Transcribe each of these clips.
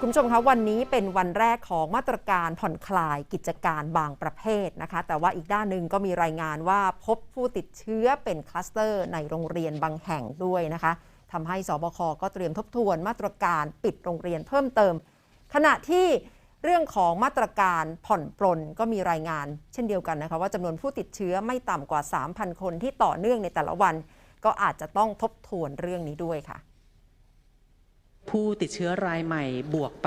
คุณผู้ชมคะวันนี้เป็นวันแรกของมาตรการผ่อนคลายกิจการบางประเภทนะคะ แต่ว่าอีกด้านหนึ่งก็มีรายงานว่าพบผู้ติดเชื้อเป็นคลัสเตอร์ในโรงเรียนบางแห่งด้วยนะคะทำให้สบคก็เตรียมทบทวนมาตรการปิดโรงเรียนเพิ่มเติม ขณะที่เรื่องของมาตรการผ่อนปลนก็มีรายงาน เช่นเดียวกันนะคะว่าจำนวนผู้ติดเชื้อไม่ต่ำกว่า 3,000 คนที่ต่อเนื่องในแต่ละวัน ก็อาจจะต้องทบทวนเรื่องนี้ด้วยค่ะ ผู้ติดเชื้อรายใหม่บวกไป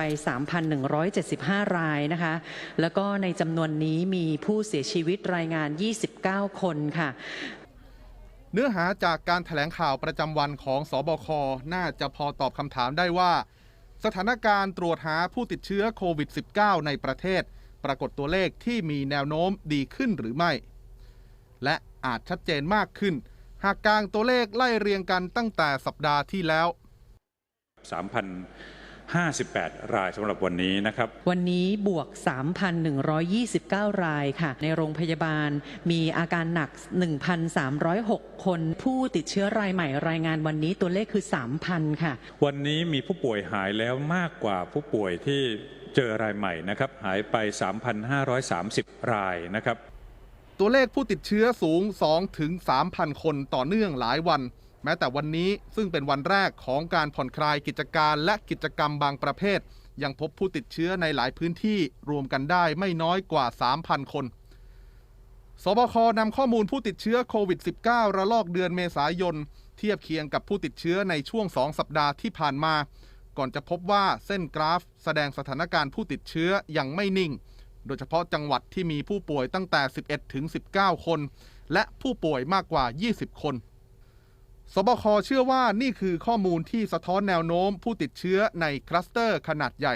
3,175 รายนะคะ แล้วก็ในจำนวนนี้มีผู้เสียชีวิตรายงาน 29 คนค่ะ เนื้อหาจากการถแถลงข่าวประจำวันของสอบค น่าจะพอตอบคำถามได้ว่า สถานการณ์ตรวจหาผู้ติดเชื้อโควิด -19 ในประเทศ ปรากฏตัวเลขที่มีแนวโน้มดีขึ้นหรือไม่ และอาจชัดเจนมากขึ้น หากกลางตัวเลขไล่เรียงกันตั้งแต่สัปดาห์ที่แล้ว 3,058 รายสำหรับวันนี้นะครับ วันนี้บวก 3,129 รายค่ะ ในโรงพยาบาลมีอาการหนัก 1,306 คน ผู้ติดเชื้อรายใหม่รายงานวันนี้ตัวเลขคือ 3,000 ค่ะ วันนี้มีผู้ป่วยหายแล้วมากกว่าผู้ป่วยที่เจอรายใหม่นะครับหายไป 3,530 รายนะครับ ตัวเลขผู้ติดเชื้อสูง2ถึง3,000 คนต่อเนื่องหลายวัน แม้แต่วันนี้ซึ่งเป็นวันแรกของการผ่อนคลายกิจการและกิจกรรมบางประเภท ยังพบผู้ติดเชื้อในหลายพื้นที่รวมกันได้ไม่น้อยกว่า 3,000 คน สบค นำข้อมูลผู้ติดเชื้อโควิด -19 ระลอกเดือนเมษายน เทียบเคียงกับผู้ติดเชื้อในช่วง 2 สัปดาห์ที่ผ่านมา ก่อนจะพบว่าเส้นกราฟ แสดงสถานการณ์ผู้ติดเชื้อยังไม่นิ่ง โดยเฉพาะจังหวัดที่มีผู้ป่วยตั้งแต่ 11 ถึง 19 คน และผู้ป่วยมากกว่า 20 คน สบคเชื่อว่านี่คือข้อมูลที่สะท้อนแนวโน้มผู้ติดเชื้อในคลัสเตอร์ขนาดใหญ่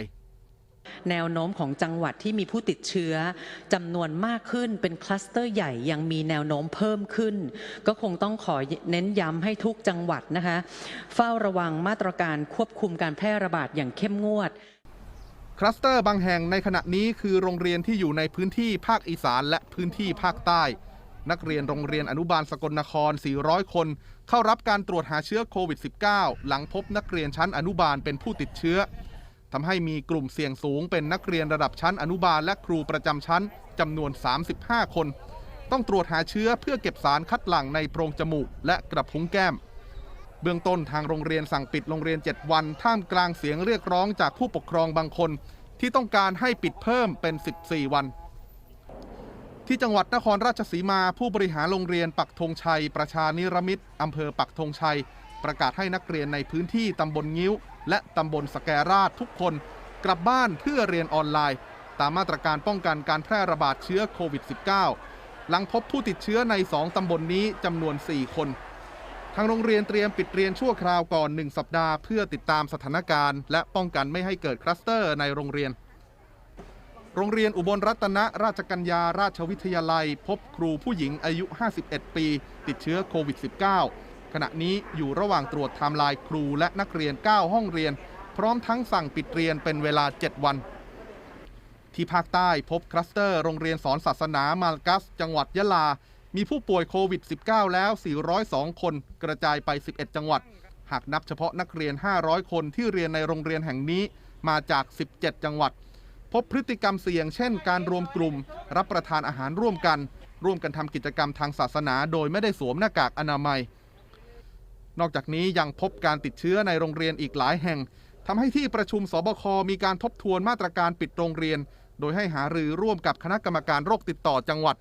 แนวโน้มของจังหวัดที่มีผู้ติดเชื้อจำนวนมากขึ้นเป็นคลัสเตอร์ใหญ่ยังมีแนวโน้มเพิ่มขึ้น ก็คงต้องขอเน้นย้ำให้ทุกจังหวัดนะคะ เฝ้าระวังมาตรการควบคุมการแพร่ระบาดอย่างเข้มงวด คลัสเตอร์บางแห่งในขณะนี้คือโรงเรียนที่อยู่ในพื้นที่ภาคอีสานและพื้นที่ภาคใต้ นักเรียนโรงเรียนอนุบาลสกลนคร 400 คน เข้ารับการตรวจหาเชื้อโควิด -19 หลังพบนักเรียนชั้นอนุบาลเป็นผู้ติดเชื้อทำให้มีกลุ่มเสี่ยงสูงเป็นนักเรียนระดับชั้นอนุบาลและครูประจำชั้นจำนวน 35 คน ต้องตรวจหาเชื้อเพื่อเก็บสารคัดหลั่งในโพรงจมูก และกระพุ้งแก้ม เบื้องต้นทางโรงเรียนสั่งปิดโรงเรียน 7 วัน ท่ามกลางเสียงเรียกร้องจากผู้ปกครองบางคน ที่ต้องการให้ปิดเพิ่มเป็น 14 วัน ที่จังหวัดนครราชสีมาผู้บริหารโรงเรียนปักธงชัย ประชานิรมิตรอำเภอปักธงชัย ประกาศให้นักเรียนในพื้นที่ตำบลงิ้ว และตำบลสแกราชทุกคนกลับบ้านเพื่อเรียนออนไลน์ ตามมาตรการป้องกันการแพร่ระบาดเชื้อโควิด -19 หลังพบผู้ติดเชื้อใน 2 ตำบลนนี้จำนวน 4 คน ทางโรงเรียนเตรียมปิดเรียนชั่วคราวก่อน 1 สัปดาห์ เพื่อติดตามสถานการณ์ และป้องกันไม่ให้เกิดคลัสเตอร์ในโรงเรียน โรงเรียนอุบลรัตนราชกัญญาราชวิทยาลัย พบครูผู้หญิงอายุ 51 ปี ติดเชื้อโควิด -19 ขณะนี้อยู่ระหว่างตรวจไทม์ไลน์ครูและนักเรียน 9 ห้องเรียน พร้อมทั้งสั่งปิดเรียนเป็นเวลา 7 วัน ที่ภาคใต้พบคลัสเตอร์โรงเรียนสอนศาสนามาลกัส จังหวัดยะลา มีผู้ป่วยโควิด -19 แล้ว 402 คน กระจายไป 11 จังหวัด หากนับเฉพาะนักเรียน 500 คนที่เรียนในโรงเรียนแห่งนี้มาจาก 17 จังหวัด พบพฤติกรรมเสี่ยง เช่น การรวมกลุ่ม รับประทานอาหารร่วมกัน ร่วมกันทำกิจกรรมทางศาสนาโดยไม่ได้สวมหน้ากากอนามัย นอกจากนี้ยังพบการติดเชื้อในโรงเรียนอีกหลายแห่งทำให้ที่ประชุมสบค มีการทบทวนมาตรการปิดโรงเรียน โดยให้หารือร่วมกับคณะกรรมการโรคติดต่อจังหวัด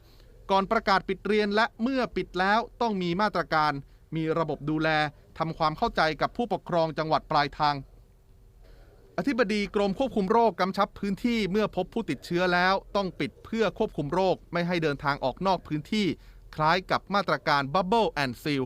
ก่อนประกาศปิดเรียนและเมื่อปิดแล้วต้องมีมาตรการ มีระบบดูแลทำความเข้าใจกับผู้ปกครองจังหวัดปลายทาง อธิบดีกรมควบคุมโรคกำชับพื้นที่เมื่อพบผู้ติดเชื้อแล้ว ต้องปิดเพื่อควบคุมโรคไม่ให้เดินทางออกนอกพื้นที่ คล้ายกับมาตรการ Bubble and Seal